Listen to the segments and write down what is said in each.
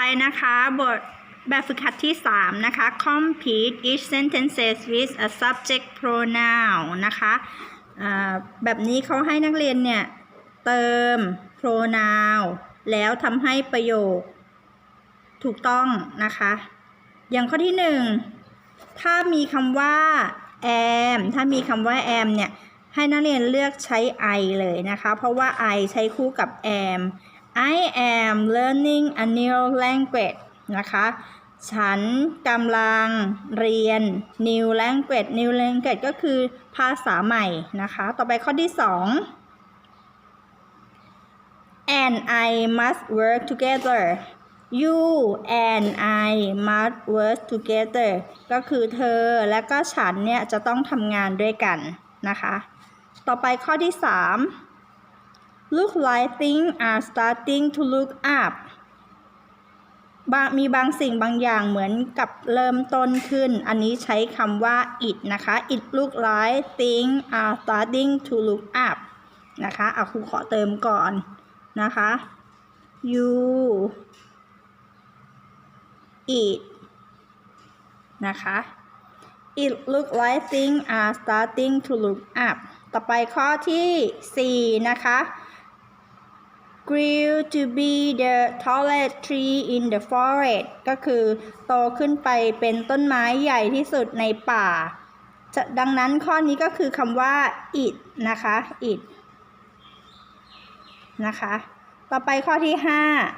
ไปนะคะบทแบบฝึกหัดที่ 3 นะคะ complete each sentences with a subject pronoun นะคะอ่าแบบนี้เขาให้นักเรียนเนี่ย เติม pronoun แล้วทำให้ประโยคถูกต้องนะคะ อย่างข้อที่ 1 ถ้ามีคำว่า am ถ้ามีคำว่า am เนี่ย ให้นักเรียนเลือกใช้ I เลยนะคะ เพราะว่า I ใช้คู่กับ am I am learning a new language นะคะ ฉันกำลังเรียน new language new language ก็คือภาษาใหม่นะคะ ต่อไปข้อที่ 2 and I must work together you and I must work together ก็คือเธอและก็ฉันเนี่ยจะต้องทำงานด้วยกันนะคะ ต่อไปข้อที่ 3 look like things are starting to look up บางมีบางสิ่งบางอย่างเหมือนกับเริ่มต้นขึ้น อันนี้ใช้คำว่า it นะคะ it look like things are starting to look up นะคะเอาครูขอเติมก่อนนะคะ you it นะคะ it look like things are starting to look up ต่อไปข้อที่ 4 นะคะ grew to be the tallest tree in the forest ก็คือโตขึ้นไปเป็นต้นไม้ใหญ่ที่สุดในป่าจะดังนั้นข้อนี้ก็คือคำว่า it นะคะ it นะคะ ต่อไปข้อที่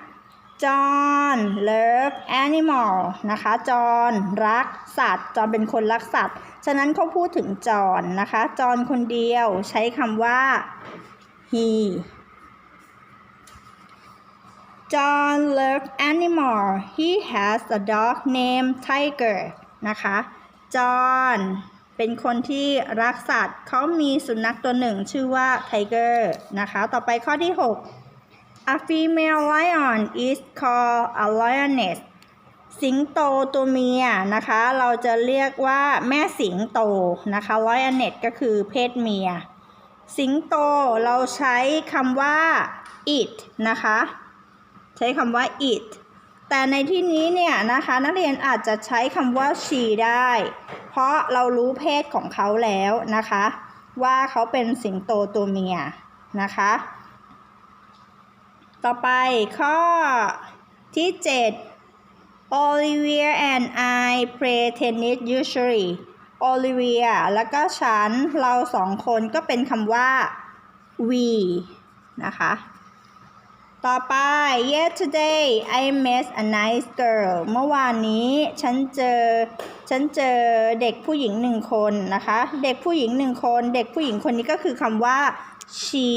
5 John love animal นะคะจอห์นรักสัตว์จอห์นเป็นคนรักสัตว์ ฉะนั้นเขาพูดถึงจอห์นนะคะจอห์นคนเดียวใช้คำว่า he John love animal he has a dog named Tiger นะคะจอห์นเป็นคนที่รักสัตว์เขามีสุนัขตัวหนึ่งชื่อว่า Tiger นะคะ ต่อไปข้อที่ 6 A female lion is called a lioness สิงโตตัวเมียนะคะ เราจะเรียกว่าแม่สิงโตนะคะ lioness ก็คือเพศเมีย สิงโตเราใช้คำว่า it นะคะ ใช้คำว่า it แต่ในที่นี้เนี่ยนะคะนักเรียนอาจจะใช้คำว่า she ได้ เพราะเรารู้เพศของเขาแล้วนะคะ ว่าเขาเป็นสิงโตตัวเมียนะคะ ต่อไปข้อที่ 7 Olivia and I play tennis usually Olivia แล้วก็ฉันเราสองคนก็เป็นคำว่า we นะคะ ต่อไป yesterday I met a nice girl เมื่อวานนี้ฉันเจอ ฉันเจอเด็กผู้หญิงหนึ่งคนนะคะ เด็กผู้หญิงหนึ่งคน เด็กผู้หญิงคนนี้ก็คือคำว่า she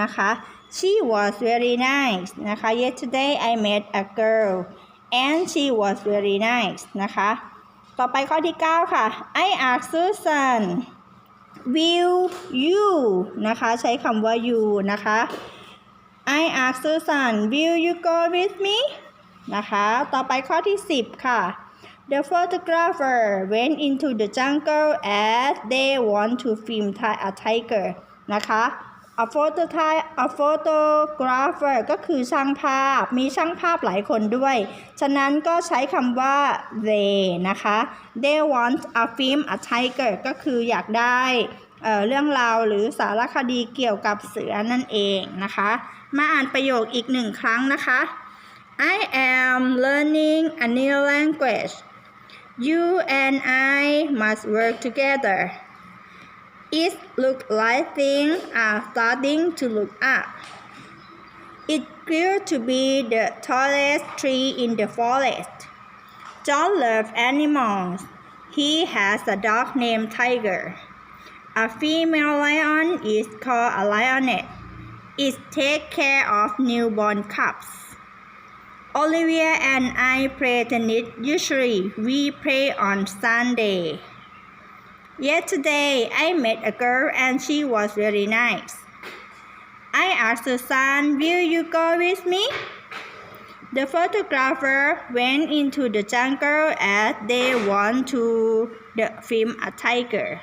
นะคะ she was very nice นะคะ yesterday I met a girl and she was very nice นะคะ ต่อไปข้อที่ 9 ค่ะ I asked Susan will you นะคะ ใช้คำว่า you นะคะ I asked Susan will you go with me นะคะ ต่อไปข้อที่ 10 ค่ะ The photographer went into the jungle as they want to film a tiger นะคะ a photo a photographer ก็คือช่างภาพ มีช่างภาพหลายคนด้วย ฉะนั้นก็ใช้คำว่า they นะคะ they want a film a tiger ก็คืออยากได้ เรื่องราวหรือสารคดีเกี่ยวกับเสือนั่นเองนะคะ มาอ่านประโยคอีกหนึ่งครั้งนะคะ I am learning a new language you and I must work together It look like things are starting to look up. It grew to be the tallest tree in the forest. John loves animals. He has a dog named Tiger. A female lion is called a lioness. It takes care of newborn cubs. Olivia and I play tennis. Usually, we play on Sunday. Yesterday, I met a girl and she was very nice. I asked Susan, Will you go with me? The photographer went into the jungle as they want to film a tiger.